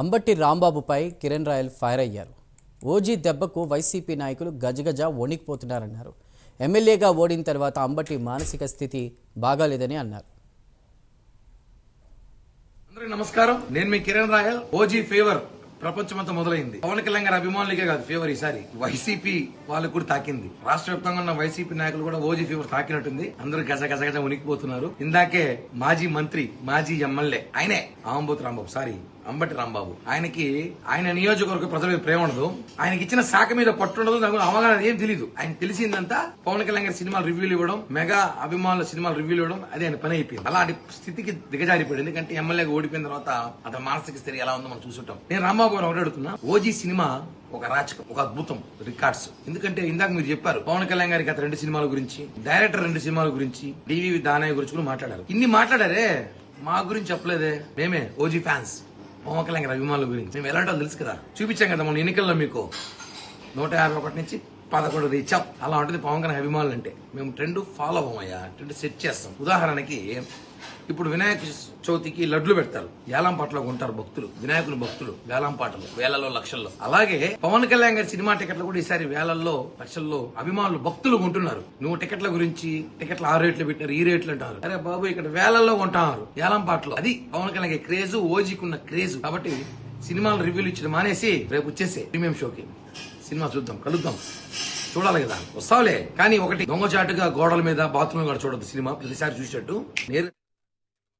అంబట్టి రాంబాబుపై కిరణ్ రాయల్ ఫైర్ అయ్యారు. ఓజీ దెబ్బకు వైసీపీ నాయకులు గజగజ వణికిపోతున్నారన్నారు. ఎమ్మెల్యేగా ఓడిన తర్వాత అంబట్టి మానసిక స్థితి బాగాలేదని అన్నారు. నమస్కారం. నేను మీ కిరణ్ రాయల్. ఓజీ ఫేవర్ ప్రపంచమంతా మొదలైంది. పవన్ కళ్యాణ్ గారి అభిమానులకే కాదు ఫీవర్ ఈసారి. వైసీపీ వాళ్ళకు కూడా తాకింది. రాష్ట్ర వ్యాప్తంగా ఉన్న వైసీపీ నాయకులు కూడా ఓజీ ఫీవర్ తాకినట్టుంది. అందరూ గజ గజ గజ ఉనికిపోతున్నారు ఇందాకే మాజీ మంత్రి మాజీ ఎమ్మెల్యే ఆయనే ఆంబోత్ రాంబాబు. సారీ అంబటి రాంబాబు. ఆయనకి ఆయన నియోజకవర్గ ప్రజల మీద ప్రేమ ఉండదు. ఆయనకి ఇచ్చిన శాఖ మీద పట్టుండదు నాకు అవగాహన ఏం తెలియదు ఆయన తెలిసిందంతా పవన్ కళ్యాణ్ గారి సినిమాలు రివ్యూలు ఇవ్వడం మెగా అభిమానుల సినిమాలు రివ్యూలు ఇవ్వడం అది ఆయన పని అయిపోయింది. అలాంటి స్థితికి దిగజారిపోయింది ఎందుకంటే ఎమ్మెల్యేగా ఓడిపోయిన తర్వాత అతని మానసిక స్థితి ఎలా ఉందో మనం చూసుంటాం నేను రాంబాబు గారు ఒకటి అడుగుతున్నా. ఓజీ సినిమా ఒక రాచకం ఒక అద్భుతం రికార్డ్స్. ఎందుకంటే ఇందాక మీరు చెప్పారు పవన్ కళ్యాణ్ గారి గత రెండు సినిమాల గురించి డైరెక్టర్ రెండు సినిమాల గురించి డివి దానయ్య గురించి కూడా మాట్లాడారు. ఇన్ని మాట్లాడారే మా గురించి చెప్పలేదే. మేమే ఓజీ ఫ్యాన్స్. పవన్ అభిమానుల గురించి. మేము ఎలాంటో తెలుసు కదా? చూపించాం కదా మన ఎన్నికల్లో మీకు. నూట యాభై ఒకటి నుంచి పదకొండు ఇచ్చాం అలా ఉంటుంది పవన్ కళ్యాణ్ అభిమానులు అంటే మేము ట్రెండ్ ఫాలో అవ్వమయ్యా. ట్రెండ్ సెట్ చేస్తాం. ఉదాహరణకి ఇప్పుడు వినాయక చవితికి లడ్లు పెడతారు. వేలంపాటలో ఉంటారు భక్తులు. వినాయకుని భక్తులు వేలంపాటలు వేలలో లక్షల్లో. అలాగే పవన్ కళ్యాణ్ గారి సినిమా టికెట్లు కూడా ఈసారి వేలల్లో లక్షల్లో అభిమానులు భక్తులు కొంటున్నారు. నువ్వు టికెట్ల గురించి టికెట్లు ఆ రేట్లు పెట్టినారు ఈ రేట్లు అంటారు. అరే బాబు ఇక్కడ వేలల్లో కొంటున్నారు. వేలంపాటలు అది పవన్ కళ్యాణ్ గారి క్రేజ్ ఓజీకున్న క్రేజ్. కాబట్టి సినిమాలు రివ్యూలు ఇచ్చిన మానేసి రేపు వచ్చేసే ప్రీమియం షోకి సినిమా చూద్దాం కలుద్దాం. చూడాలి కదా. వస్తావులే. కానీ ఒకటి దొంగచాటుగా గోడల మీద బాత్రూమ్ కూడా చూడదు సినిమా. ప్రతిసారి చూసేట్టు నేరు